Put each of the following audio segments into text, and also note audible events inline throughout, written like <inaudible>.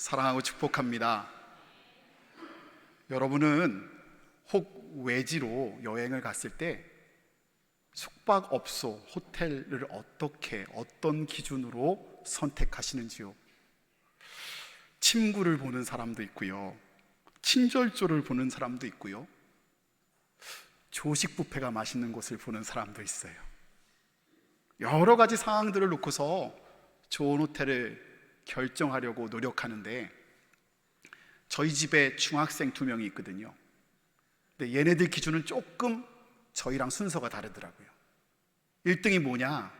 사랑하고 축복합니다. 여러분은 혹 외지로 여행을 갔을 때 숙박업소, 호텔을 어떻게, 어떤 기준으로 선택하시는지요? 침구를 보는 사람도 있고요. 친절조를 보는 사람도 있고요. 조식 뷔페가 맛있는 곳을 보는 사람도 있어요. 여러 가지 상황들을 놓고서 좋은 호텔을 결정하려고 노력하는데 저희 집에 중학생 두 명이 있거든요. 근데 얘네들 기준은 조금 저희랑 순서가 다르더라고요. 1등이 뭐냐?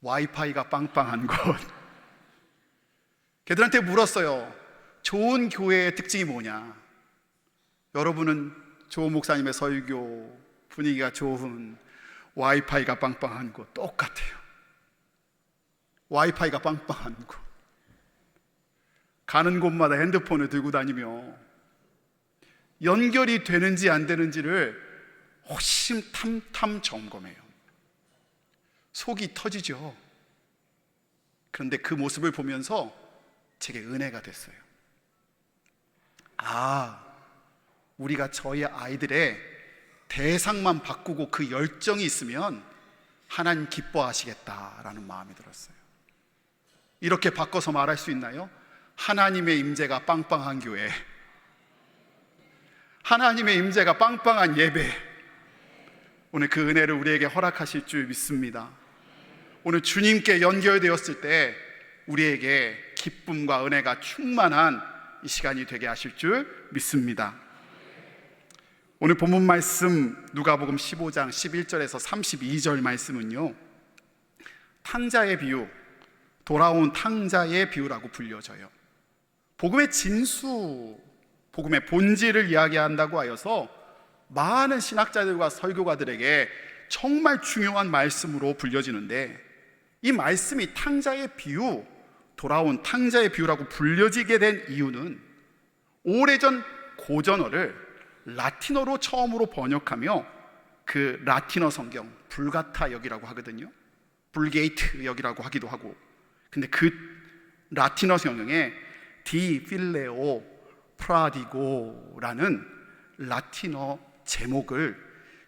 와이파이가 빵빵한 곳. <laughs> 걔들한테 물었어요. 좋은 교회의 특징이 뭐냐? 여러분은 조은 목사님의 설교 분위기가 좋은 와이파이가 빵빵한 곳 똑같아요. 와이파이가 빵빵한 곳. 가는 곳마다 핸드폰을 들고 다니며 연결이 되는지 안 되는지를 호심탐탐 점검해요. 속이 터지죠. 그런데 그 모습을 보면서 제게 은혜가 됐어요. 아, 우리가 저희 아이들의 대상만 바꾸고 그 열정이 있으면 하나님 기뻐하시겠다라는 마음이 들었어요. 이렇게 바꿔서 말할 수 있나요? 하나님의 임재가 빵빵한 교회. 하나님의 임재가 빵빵한 예배. 오늘 그 은혜를 우리에게 허락하실 줄 믿습니다. 오늘 주님께 연결되었을 때 우리에게 기쁨과 은혜가 충만한 이 시간이 되게 하실 줄 믿습니다. 오늘 본문 말씀 누가복음 15장 11절에서 32절 말씀은요. 탕자의 비유, 돌아온 탕자의 비유라고 불려져요. 복음의 진수, 복음의 본질을 이야기한다고 하여서 많은 신학자들과 설교가들에게 정말 중요한 말씀으로 불려지는데 이 말씀이 탕자의 비유, 돌아온 탕자의 비유라고 불려지게 된 이유는 오래전 고전어를 라틴어로 처음으로 번역하며 그 라틴어 성경 불가타 역이라고 하거든요. 불게이트 역이라고 하기도 하고. 근데 그 라틴어 성경에 디 필레오 프라디고라는 라틴어 제목을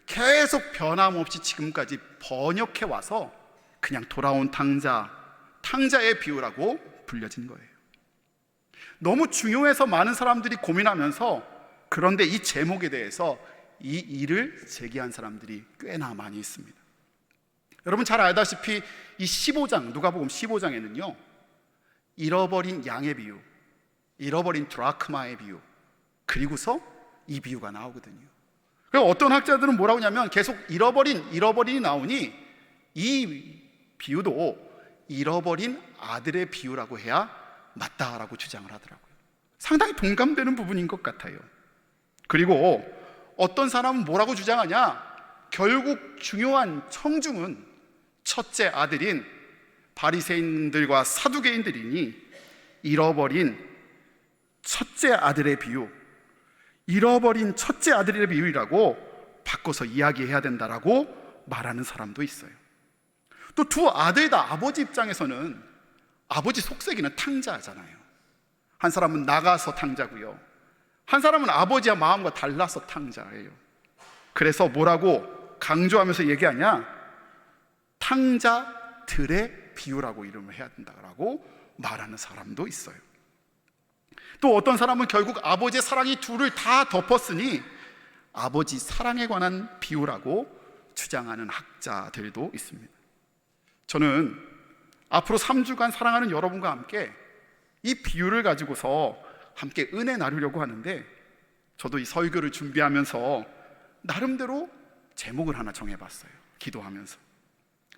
계속 변함없이 지금까지 번역해 와서 그냥 돌아온 탕자, 탕자의 비유라고 불려진 거예요. 너무 중요해서 많은 사람들이 고민하면서 그런데 이 제목에 대해서 이 일을 제기한 사람들이 꽤나 많이 있습니다. 여러분 잘 알다시피 이 15장, 누가복음 15장에는요. 잃어버린 양의 비유, 잃어버린 드라크마의 비유, 그리고서 이 비유가 나오거든요. 그럼 어떤 학자들은 뭐라고 하냐면 계속 잃어버린, 잃어버린이 나오니 이 비유도 잃어버린 아들의 비유라고 해야 맞다라고 주장을 하더라고요. 상당히 동감되는 부분인 것 같아요. 그리고 어떤 사람은 뭐라고 주장하냐? 결국 중요한 청중은 첫째 아들인 바리새인들과 사두개인들이니 잃어버린 첫째 아들의 비유, 잃어버린 첫째 아들의 비유라고 바꿔서 이야기해야 된다라고 말하는 사람도 있어요. 또 두 아들 다 아버지 입장에서는 아버지 속세기는 탕자잖아요. 한 사람은 나가서 탕자고요. 한 사람은 아버지와 마음과 달라서 탕자예요. 그래서 뭐라고 강조하면서 얘기하냐? 탕자들의 비유라고 이름을 해야 된다라고 말하는 사람도 있어요. 또 어떤 사람은 결국 아버지의 사랑이 둘을 다 덮었으니 아버지 사랑에 관한 비유라고 주장하는 학자들도 있습니다. 저는 앞으로 3주간 사랑하는 여러분과 함께 이 비유를 가지고서 함께 은혜 나누려고 하는데 저도 이 설교를 준비하면서 나름대로 제목을 하나 정해봤어요. 기도하면서.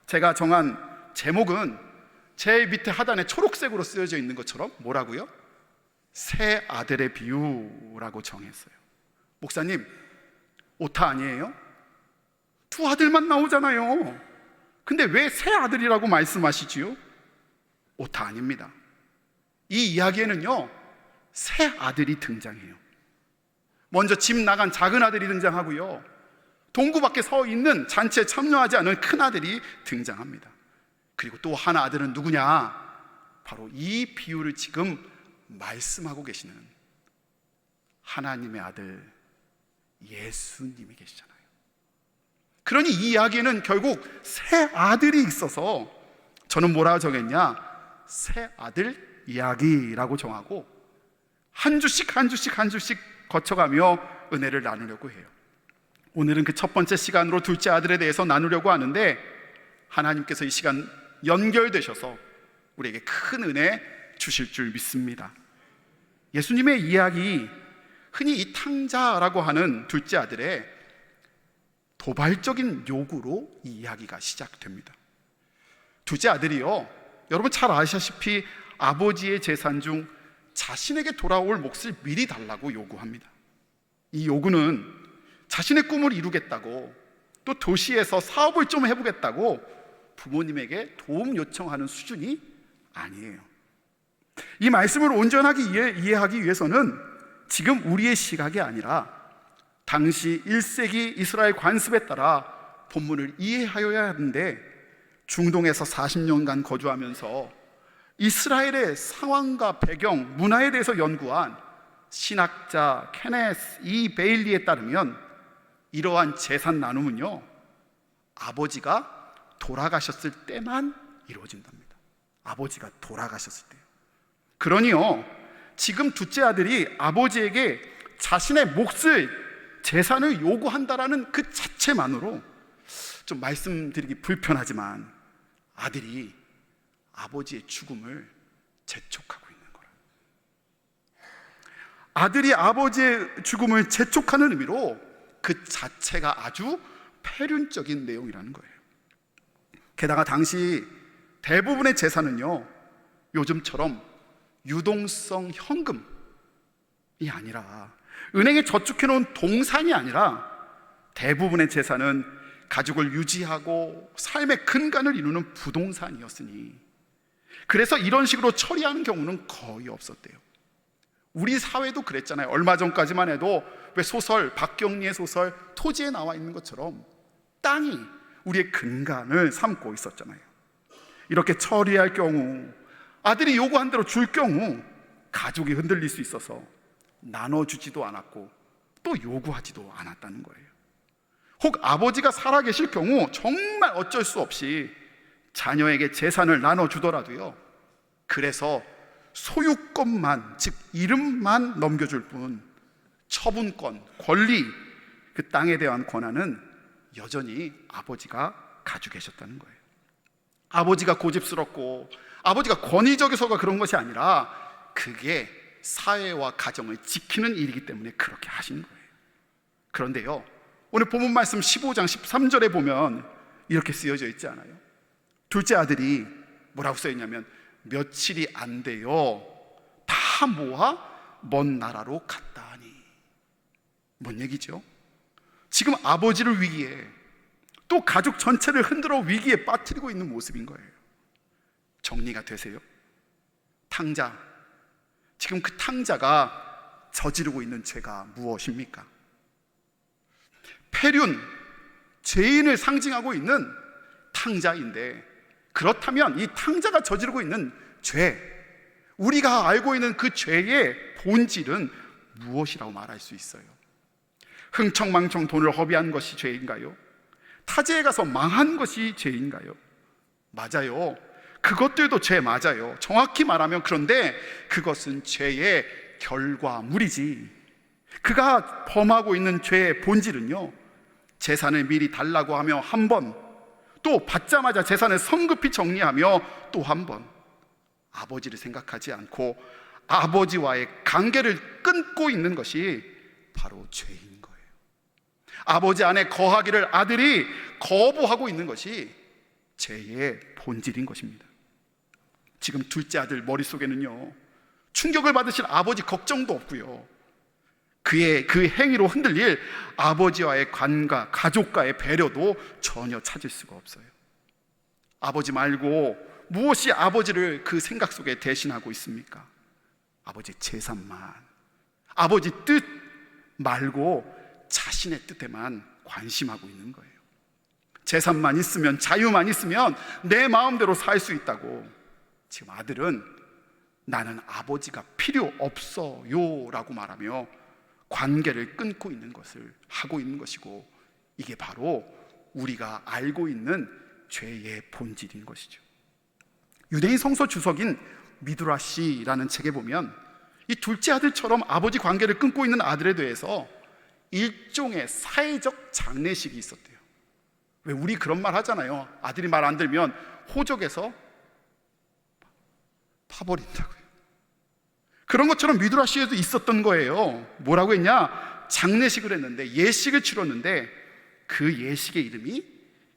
제가 정한 제목은 제 밑에 하단에 초록색으로 쓰여져 있는 것처럼 뭐라고요? 새 아들의 비유라고 정했어요. 목사님, 오타 아니에요? 두 아들만 나오잖아요. 근데 왜새 아들이라고 말씀하시지요? 오타 아닙니다. 이 이야기에는요, 새 아들이 등장해요. 먼저 집 나간 작은 아들이 등장하고요. 동구 밖에 서 있는 잔치에 참여하지 않은 큰 아들이 등장합니다. 그리고 또 하나 아들은 누구냐? 바로 이 비유를 지금 말씀하고 계시는 하나님의 아들 예수님이 계시잖아요. 그러니 이 이야기는 결국 새 아들이 있어서 저는 뭐라 정했냐? 새 아들 이야기라고 정하고 한 주씩 한 주씩 한 주씩 거쳐가며 은혜를 나누려고 해요. 오늘은 그 첫 번째 시간으로 둘째 아들에 대해서 나누려고 하는데 하나님께서 이 시간 연결되셔서 우리에게 큰 은혜 주실 줄 믿습니다. 예수님의 이야기, 흔히 이 탕자라고 하는 둘째 아들의 도발적인 요구로 이 이야기가 시작됩니다. 둘째 아들이요, 여러분 잘 아시다시피 아버지의 재산 중 자신에게 돌아올 몫을 미리 달라고 요구합니다. 이 요구는 자신의 꿈을 이루겠다고 또 도시에서 사업을 좀 해보겠다고 부모님에게 도움 요청하는 수준이 아니에요. 이 말씀을 온전하게 이해, 이해 하기 위해서는 지금 우리의 시각이 아니라 당시 1세기 이스라엘 관습에 따라 본문을 이해하여야 하는데 중동에서 40년간 거주하면서 이스라엘의 상황과 배경, 문화에 대해서 연구한 신학자 케네스 이 베일리에 따르면 이러한 재산 나눔은요 아버지가 돌아가셨을 때만 이루어진답니다. 아버지가 돌아가셨을 때. 그러니요 지금 둘째 아들이 아버지에게 자신의 몫을 재산을 요구한다라는 그 자체만으로 좀 말씀드리기 불편하지만 아들이 아버지의 죽음을 재촉하고 있는 거라. 아들이 아버지의 죽음을 재촉하는 의미로 그 자체가 아주 폐륜적인 내용이라는 거예요. 게다가 당시 대부분의 재산은요, 요즘처럼 유동성 현금이 아니라 은행에 저축해 놓은 동산이 아니라 대부분의 재산은 가족을 유지하고 삶의 근간을 이루는 부동산이었으니 그래서 이런 식으로 처리하는 경우는 거의 없었대요. 우리 사회도 그랬잖아요. 얼마 전까지만 해도 왜 소설 박경리의 소설 토지에 나와 있는 것처럼 땅이 우리의 근간을 삼고 있었잖아요. 이렇게 처리할 경우 아들이 요구한 대로 줄 경우 가족이 흔들릴 수 있어서 나눠주지도 않았고 또 요구하지도 않았다는 거예요. 혹 아버지가 살아계실 경우 정말 어쩔 수 없이 자녀에게 재산을 나눠주더라도요. 그래서 소유권만, 즉, 이름만 넘겨줄 뿐, 처분권, 권리, 그 땅에 대한 권한은 여전히 아버지가 가지고 계셨다는 거예요. 아버지가 고집스럽고, 아버지가 권위적이서가 그런 것이 아니라, 그게 사회와 가정을 지키는 일이기 때문에 그렇게 하신 거예요. 그런데요, 오늘 본문 말씀 15장 13절에 보면 이렇게 쓰여져 있지 않아요? 둘째 아들이 뭐라고 써 있냐면 며칠이 안 돼요. 다 모아 먼 나라로 갔다 하니. 뭔 얘기죠? 지금 아버지를 위기에 또 가족 전체를 흔들어 위기에 빠뜨리고 있는 모습인 거예요. 정리가 되세요? 탕자. 지금 그 탕자가 저지르고 있는 죄가 무엇입니까? 폐륜, 죄인을 상징하고 있는 탕자인데 그렇다면 이 탕자가 저지르고 있는 죄, 우리가 알고 있는 그 죄의 본질은 무엇이라고 말할 수 있어요? 흥청망청 돈을 허비한 것이 죄인가요? 타지에 가서 망한 것이 죄인가요? 맞아요. 그것들도 죄 맞아요. 정확히 말하면 그런데 그것은 죄의 결과물이지. 그가 범하고 있는 죄의 본질은요, 재산을 미리 달라고 하며 한 번, 또 받자마자 재산을 성급히 정리하며 또 한 번, 아버지를 생각하지 않고 아버지와의 관계를 끊고 있는 것이 바로 죄인 거예요. 아버지 안에 거하기를 아들이 거부하고 있는 것이 죄의 본질인 것입니다. 지금 둘째 아들 머릿속에는요, 충격을 받으실 아버지 걱정도 없고요. 그의 그 행위로 흔들릴 아버지와의 관가, 가족과의 배려도 전혀 찾을 수가 없어요. 아버지 말고 무엇이 아버지를 그 생각 속에 대신하고 있습니까? 아버지 재산만, 아버지 뜻 말고 자신의 뜻에만 관심하고 있는 거예요. 재산만 있으면, 자유만 있으면 내 마음대로 살 수 있다고. 지금 아들은 나는 아버지가 필요 없어요 라고 말하며 관계를 끊고 있는 것을 하고 있는 것이고 이게 바로 우리가 알고 있는 죄의 본질인 것이죠. 유대인 성서 주석인 미드라시라는 책에 보면 이 둘째 아들처럼 아버지 관계를 끊고 있는 아들에 대해서 일종의 사회적 장례식이 있었대요. 왜 우리 그런 말 하잖아요. 아들이 말 안 들면 호적에서 파버린다고요. 그런 것처럼 미드라시에도 있었던 거예요. 뭐라고 했냐? 장례식을 했는데 예식을 치렀는데 그 예식의 이름이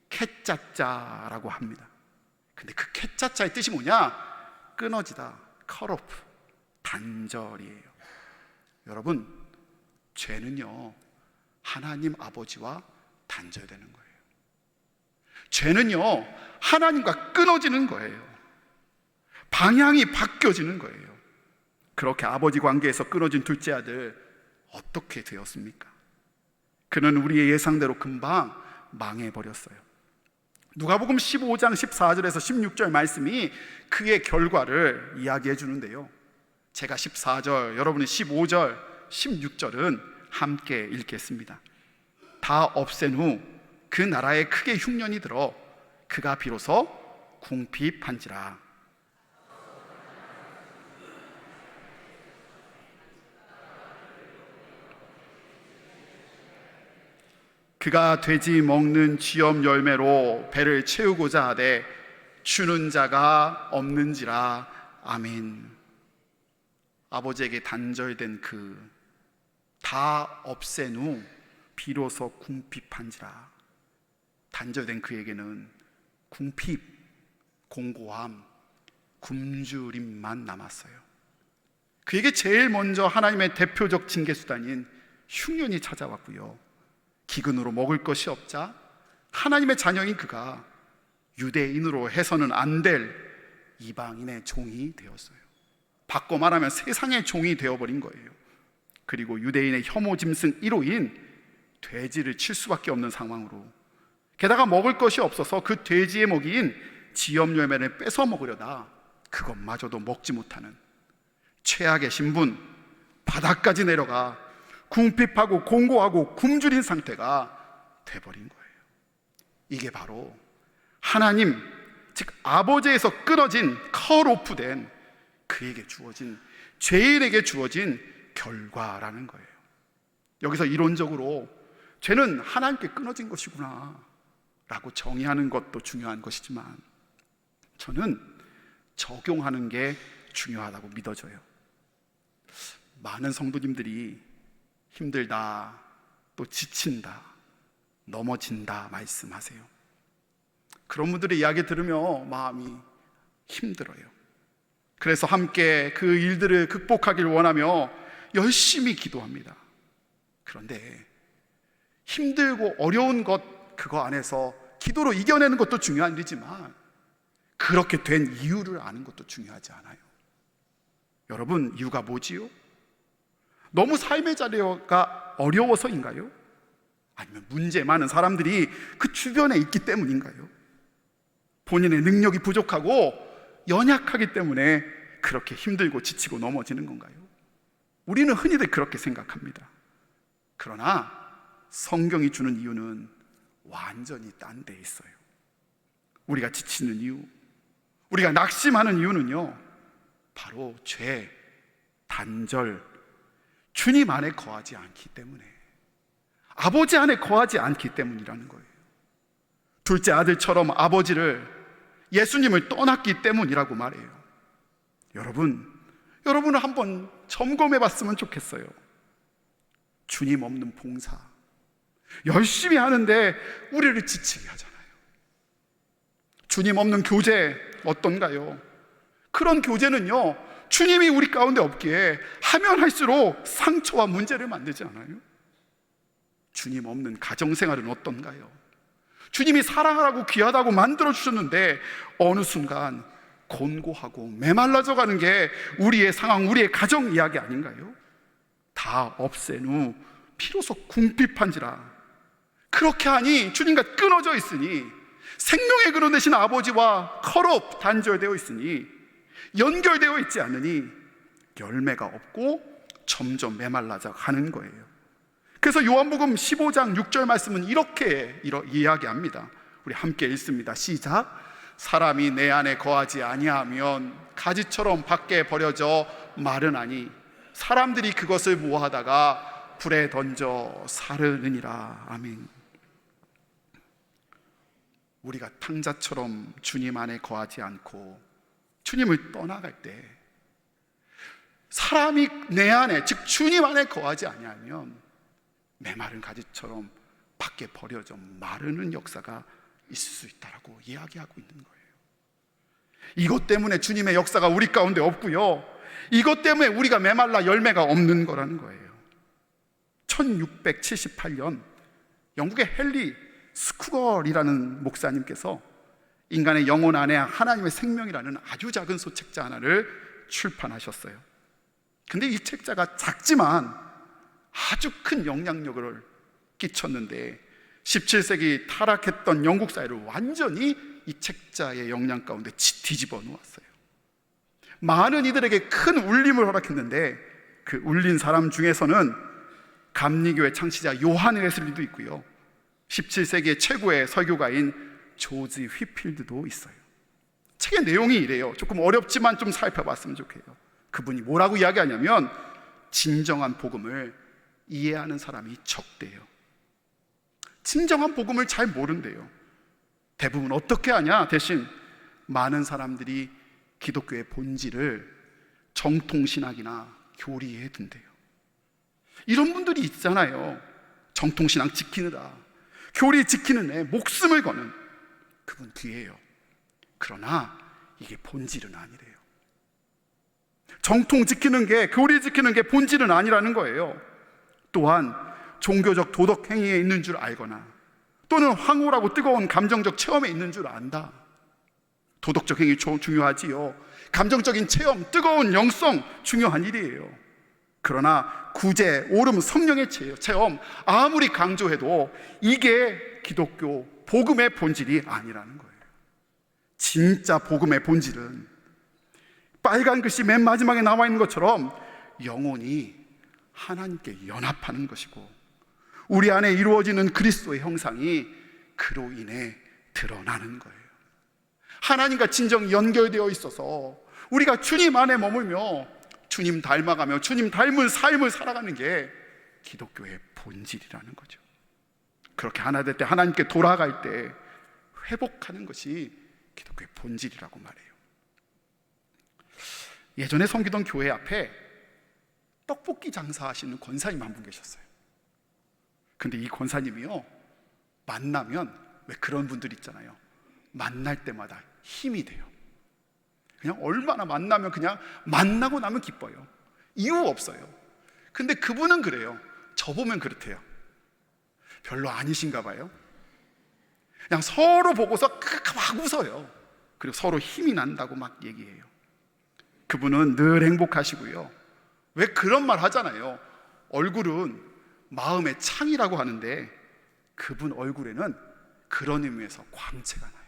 캣짜짜라고 합니다. 근데 그 캣짜짜의 뜻이 뭐냐? 끊어지다, off, 단절이에요. 여러분, 죄는요, 하나님 아버지와 단절되는 거예요. 죄는요, 하나님과 끊어지는 거예요. 방향이 바뀌어지는 거예요. 그렇게 아버지 관계에서 끊어진 둘째 아들, 어떻게 되었습니까? 그는 우리의 예상대로 금방 망해버렸어요. 누가복음 15장 14절에서 16절 말씀이 그의 결과를 이야기해 주는데요. 제가 14절, 여러분이 15절, 16절은 함께 읽겠습니다. 다 없앤 후 그 나라에 크게 흉년이 들어 그가 비로소 궁핍한지라. 그가 돼지 먹는 쥐염 열매로 배를 채우고자 하되 주는 자가 없는지라 아멘. 아버지에게 단절된 그 다 없앤 후 비로소 궁핍한지라 단절된 그에게는 궁핍, 공고함, 굶주림만 남았어요. 그에게 제일 먼저 하나님의 대표적 징계 수단인 흉년이 찾아왔고요. 기근으로 먹을 것이 없자 하나님의 자녀인 그가 유대인으로 해서는 안 될 이방인의 종이 되었어요. 바꿔 말하면 세상의 종이 되어버린 거예요. 그리고 유대인의 혐오 짐승 1호인 돼지를 칠 수밖에 없는 상황으로 게다가 먹을 것이 없어서 그 돼지의 먹이인 지엽 열매를 뺏어 먹으려다 그것마저도 먹지 못하는 최악의 신분 바닥까지 내려가 궁핍하고 공고하고 굶주린 상태가 돼버린 거예요. 이게 바로 하나님, 즉 아버지에서 끊어진 컬오프된 그에게 주어진 죄인에게 주어진 결과라는 거예요. 여기서 이론적으로 죄는 하나님께 끊어진 것이구나 라고 정의하는 것도 중요한 것이지만 저는 적용하는 게 중요하다고 믿어져요. 많은 성도님들이 힘들다, 또 지친다, 넘어진다 말씀하세요. 그런 분들의 이야기 들으며 마음이 힘들어요. 그래서 함께 그 일들을 극복하길 원하며 열심히 기도합니다. 그런데 힘들고 어려운 것 그거 안에서 기도로 이겨내는 것도 중요한 일이지만 그렇게 된 이유를 아는 것도 중요하지 않아요. 여러분, 이유가 뭐지요? 너무 삶의 자리가 어려워서인가요? 아니면 문제 많은 사람들이 그 주변에 있기 때문인가요? 본인의 능력이 부족하고 연약하기 때문에 그렇게 힘들고 지치고 넘어지는 건가요? 우리는 흔히들 그렇게 생각합니다. 그러나 성경이 주는 이유는 완전히 딴 데 있어요. 우리가 지치는 이유, 우리가 낙심하는 이유는요, 바로 죄, 단절, 주님 안에 거하지 않기 때문에, 아버지 안에 거하지 않기 때문이라는 거예요. 둘째 아들처럼 아버지를, 예수님을 떠났기 때문이라고 말해요. 여러분, 여러분을 한번 점검해 봤으면 좋겠어요. 주님 없는 봉사. 열심히 하는데 우리를 지치게 하잖아요. 주님 없는 교제 어떤가요? 그런 교제는요, 주님이 우리 가운데 없기에 하면 할수록 상처와 문제를 만들지 않아요? 주님 없는 가정생활은 어떤가요? 주님이 사랑하라고 귀하다고 만들어 주셨는데 어느 순간 곤고하고 메말라져 가는 게 우리의 상황, 우리의 가정 이야기 아닌가요? 다 없앤 후 비로소 궁핍한지라 그렇게 하니 주님과 끊어져 있으니 생명의 근원 되신 아버지와 컬업 단절되어 있으니 연결되어 있지 않으니 열매가 없고 점점 메말라져 가는 거예요. 그래서 요한복음 15장 6절 말씀은 이렇게 이야기합니다. 우리 함께 읽습니다. 시작. 사람이 내 안에 거하지 아니하면 가지처럼 밖에 버려져 마르나니 사람들이 그것을 모아다가 불에 던져 사르느니라. 아멘. 우리가 탕자처럼 주님 안에 거하지 않고 주님을 떠나갈 때 사람이 내 안에 즉 주님 안에 거하지 아니하면 메마른 가지처럼 밖에 버려져 마르는 역사가 있을 수 있다라고 이야기하고 있는 거예요. 이것 때문에 주님의 역사가 우리 가운데 없고요. 이것 때문에 우리가 메말라 열매가 없는 거라는 거예요. 1678년 영국의 헨리 스쿠걸이라는 목사님께서 인간의 영혼 안에 하나님의 생명이라는 아주 작은 소책자 하나를 출판하셨어요. 근데 이 책자가 작지만 아주 큰 영향력을 끼쳤는데 17세기 타락했던 영국 사회를 완전히 이 책자의 영향 가운데 뒤집어 놓았어요. 많은 이들에게 큰 울림을 허락했는데 그 울린 사람 중에서는 감리교회 창시자 요한 웨슬리도 있고요. 17세기의 최고의 설교가인 조지 휘필드도 있어요. 책의 내용이 이래요. 조금 어렵지만 좀 살펴봤으면 좋겠요 그분이 뭐라고 이야기하냐면 진정한 복음을 이해하는 사람이 적대요. 진정한 복음을 잘 모른대요. 대부분 어떻게 하냐? 대신 많은 사람들이 기독교의 본질을 정통신학이나 교리에 둔대요. 이런 분들이 있잖아요. 정통신앙 지키느라 교리 지키는 애 목숨을 거는 그분 뒤에요. 그러나 이게 본질은 아니래요. 정통 지키는 게 교리 지키는 게 본질은 아니라는 거예요. 또한 종교적 도덕 행위에 있는 줄 알거나 또는 황홀하고 뜨거운 감정적 체험에 있는 줄 안다. 도덕적 행위 중요하지요. 감정적인 체험, 뜨거운 영성 중요한 일이에요. 그러나 구제, 오름, 성령의 체험 아무리 강조해도 이게 기독교 복음의 본질이 아니라는 거예요. 진짜 복음의 본질은 빨간 글씨 맨 마지막에 나와 있는 것처럼 영혼이 하나님께 연합하는 것이고 우리 안에 이루어지는 그리스도의 형상이 그로 인해 드러나는 거예요. 하나님과 진정 연결되어 있어서 우리가 주님 안에 머물며 주님 닮아가며 주님 닮은 삶을 살아가는 게 기독교의 본질이라는 거죠. 그렇게 하나 될 때 하나님께 돌아갈 때 회복하는 것이 기독교의 본질이라고 말해요. 예전에 섬기던 교회 앞에 떡볶이 장사하시는 권사님 한 분 계셨어요. 근데 이 권사님이요, 만나면 왜 그런 분들 있잖아요. 만날 때마다 힘이 돼요. 그냥 얼마나 만나면 그냥 만나고 나면 기뻐요. 이유 없어요. 근데 그분은 그래요. 저 보면 그렇대요. 별로 아니신가 봐요. 그냥 서로 보고서 막 웃어요. 그리고 서로 힘이 난다고 막 얘기해요. 그분은 늘 행복하시고요. 왜 그런 말 하잖아요. 얼굴은 마음의 창이라고 하는데 그분 얼굴에는 그런 의미에서 광채가 나요.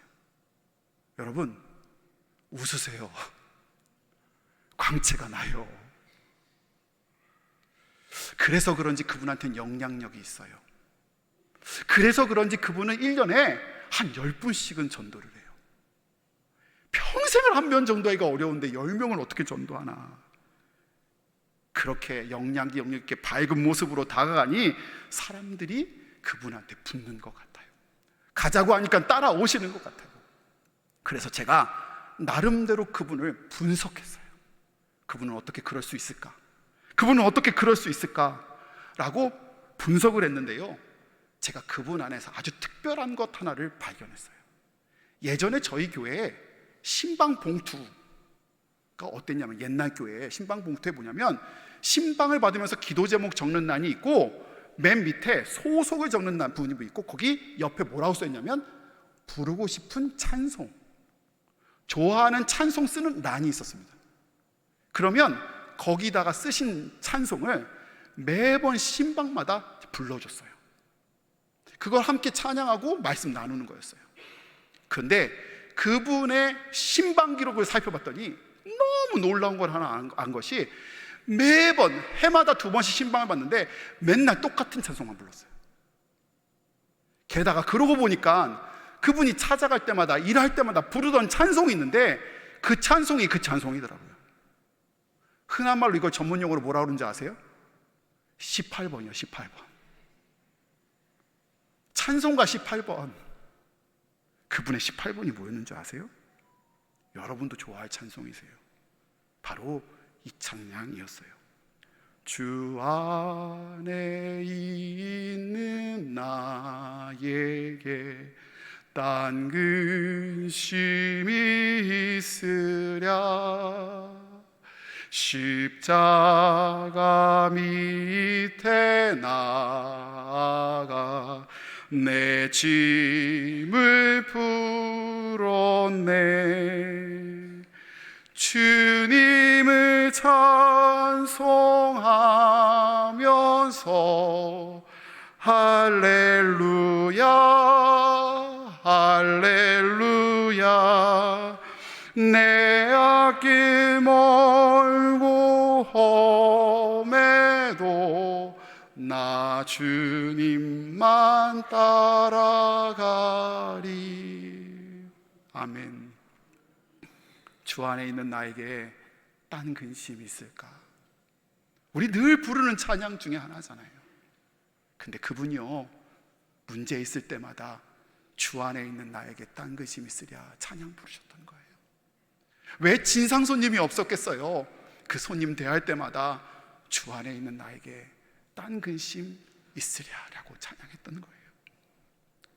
여러분, 웃으세요. <laughs> 광채가 나요. 그래서 그런지 그분한테는 영향력이 있어요. 그래서 그런지 그분은 1년에 한 10분씩은 전도를 해요. 평생을 한 명 전도하기가 어려운데 10명을 어떻게 전도하나. 그렇게 영향기 영역 있게 밝은 모습으로 다가가니 사람들이 그분한테 붙는 것 같아요. 가자고 하니까 따라오시는 것 같아요. 그래서 제가 나름대로 그분을 분석했어요. 그분은 어떻게 그럴 수 있을까? 그분은 어떻게 그럴 수 있을까? 라고 분석을 했는데요. 제가 그분 안에서 아주 특별한 것 하나를 발견했어요. 예전에 저희 교회에 신방 봉투가 어땠냐면 옛날 교회에 신방 봉투에 뭐냐면 신방을 받으면서 기도 제목 적는 난이 있고 맨 밑에 소속을 적는 난 부분이 있고 거기 옆에 뭐라고 써 있냐면 부르고 싶은 찬송 좋아하는 찬송 쓰는 란이 있었습니다. 그러면 거기다가 쓰신 찬송을 매번 신방마다 불러줬어요. 그걸 함께 찬양하고 말씀 나누는 거였어요. 그런데 그분의 신방 기록을 살펴봤더니 너무 놀라운 걸 하나 안- 안 것이 매번 해마다 두 번씩 신방을 봤는데 맨날 똑같은 찬송만 불렀어요. 게다가 그러고 보니까 그분이 찾아갈 때마다 일할 때마다 부르던 찬송이 있는데 그 찬송이 그 찬송이더라고요. 흔한 말로 이걸 전문 용어로 뭐라 그러는지 아세요? 18번이요, 18번. 찬송가 18번. 그분의 18번이 뭐였는 줄 아세요? 여러분도 좋아할 찬송이세요. 바로 이 찬양이었어요. 주 안에 있는 나에게 딴 근심이 있으랴 십자가 밑에 나가 내 짐을 풀었네. 주님을 찬송하면서 할렐루야 할렐루야. 내 앞길 멀고 험해도 나 주님 만 따라가리 아멘 주 안에 있는 나에게 딴 근심이 있을까? 우리 늘 부르는 찬양 중에 하나잖아요. 근데 그분이요, 문제 있을 때마다 주 안에 있는 나에게 딴 근심 있으랴 찬양 부르셨던 거예요. 왜 진상 손님이 없었겠어요? 그 손님 대할 때마다 주 안에 있는 나에게 딴 근심 있으랴라고 찬양했던 거예요.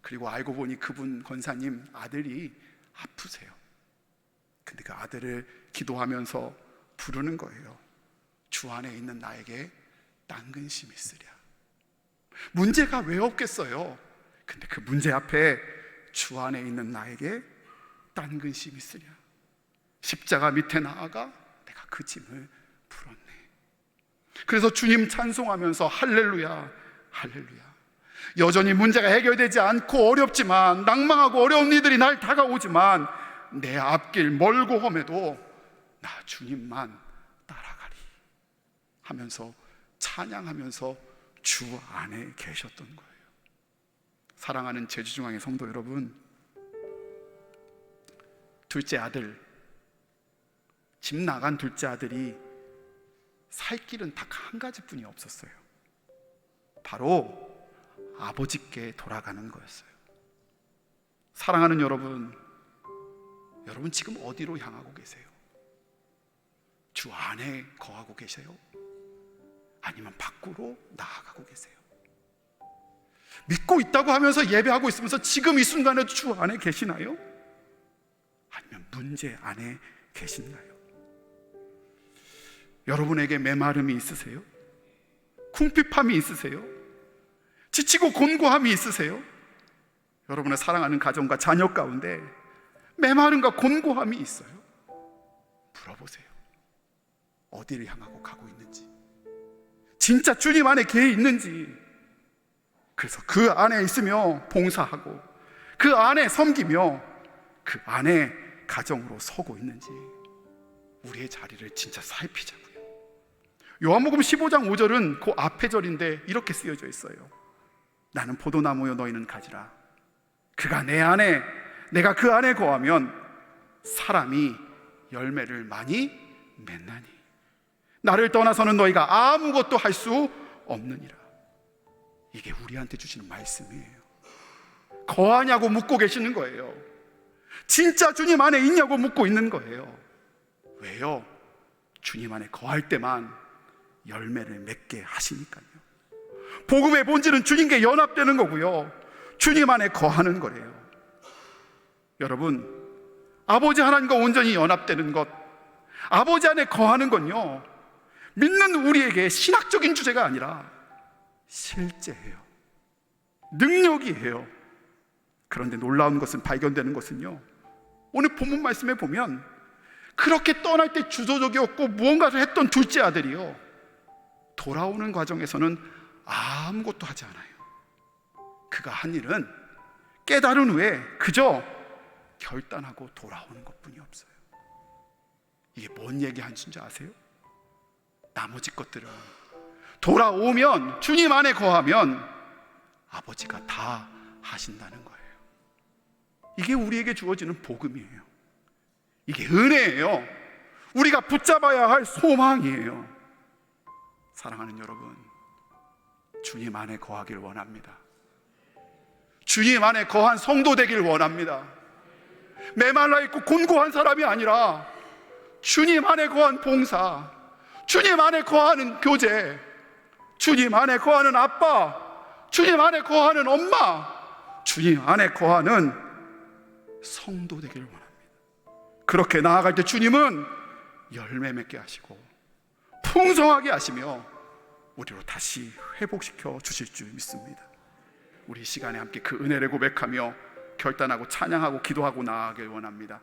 그리고 알고 보니 그분 권사님 아들이 아프세요. 근데 그 아들을 기도하면서 부르는 거예요. 주 안에 있는 나에게 딴 근심이 있으랴. 문제가 왜 없겠어요? 근데 그 문제 앞에 주 안에 있는 나에게 딴 근심이 있으랴. 십자가 밑에 나아가 내가 그 짐을 풀었네. 그래서 주님 찬송하면서 할렐루야, 할렐루야. 여전히 문제가 해결되지 않고 어렵지만 낭망하고 어려운 일들이 날 다가오지만 내 앞길 멀고 험해도 나 주님만 따라가리 하면서 찬양하면서 주 안에 계셨던 거예요. 사랑하는 제주중앙의 성도 여러분, 둘째 아들, 집 나간 둘째 아들이 살 길은 딱 한 가지뿐이 없었어요. 바로 아버지께 돌아가는 거였어요. 사랑하는 여러분, 여러분 지금 어디로 향하고 계세요? 주 안에 거하고 계세요? 아니면 밖으로 나아가고 계세요? 믿고 있다고 하면서 예배하고 있으면서 지금 이 순간에도 주 안에 계시나요? 아니면 문제 안에 계신가요? 여러분에게 메마름이 있으세요? 궁핍함이 있으세요? 지치고 곤고함이 있으세요? 여러분의 사랑하는 가정과 자녀 가운데 메마름과 곤고함이 있어요. 물어보세요. 어디를 향하고 가고 있는지. 진짜 주님 안에 계 있는지. 그래서 그 안에 있으며 봉사하고 그 안에 섬기며 그 안에 가정으로 서고 있는지 우리의 자리를 진짜 살피자고요. 요한복음 15장 5절은 그 앞에 절인데 이렇게 쓰여져 있어요. 나는 포도나무요 너희는 가지라. 그가 내 안에 내가 그 안에 거하면 사람이 열매를 많이 맺나니 나를 떠나서는 너희가 아무것도 할 수 없느니라. 이게 우리한테 주시는 말씀이에요. 거하냐고 묻고 계시는 거예요. 진짜 주님 안에 있냐고 묻고 있는 거예요. 왜요? 주님 안에 거할 때만 열매를 맺게 하시니까요. 복음의 본질은 주님께 연합되는 거고요. 주님 안에 거하는 거래요. 여러분, 아버지 하나님과 온전히 연합되는 것, 아버지 안에 거하는 건요, 믿는 우리에게 신학적인 주제가 아니라 실제예요. 능력이에요. 그런데 놀라운 것은 발견되는 것은요, 오늘 본문 말씀에 보면 그렇게 떠날 때 주도적이었고 무언가를 했던 둘째 아들이요, 돌아오는 과정에서는 아무것도 하지 않아요. 그가 한 일은 깨달은 후에 그저 결단하고 돌아오는 것 뿐이 없어요. 이게 뭔 얘기 하는지 아세요? 나머지 것들은 돌아오면 주님 안에 거하면 아버지가 다 하신다는 거예요. 이게 우리에게 주어지는 복음이에요. 이게 은혜예요. 우리가 붙잡아야 할 소망이에요. 사랑하는 여러분, 주님 안에 거하길 원합니다. 주님 안에 거한 성도 되길 원합니다. 메말라 있고 곤고한 사람이 아니라 주님 안에 거한 봉사, 주님 안에 거하는 교제, 주님 안에 거하는 아빠, 주님 안에 거하는 엄마, 주님 안에 거하는 성도 되길 원합니다. 그렇게 나아갈 때 주님은 열매 맺게 하시고 풍성하게 하시며 우리로 다시 회복시켜 주실 줄 믿습니다. 우리 이 시간에 함께 그 은혜를 고백하며 결단하고 찬양하고 기도하고 나아가길 원합니다.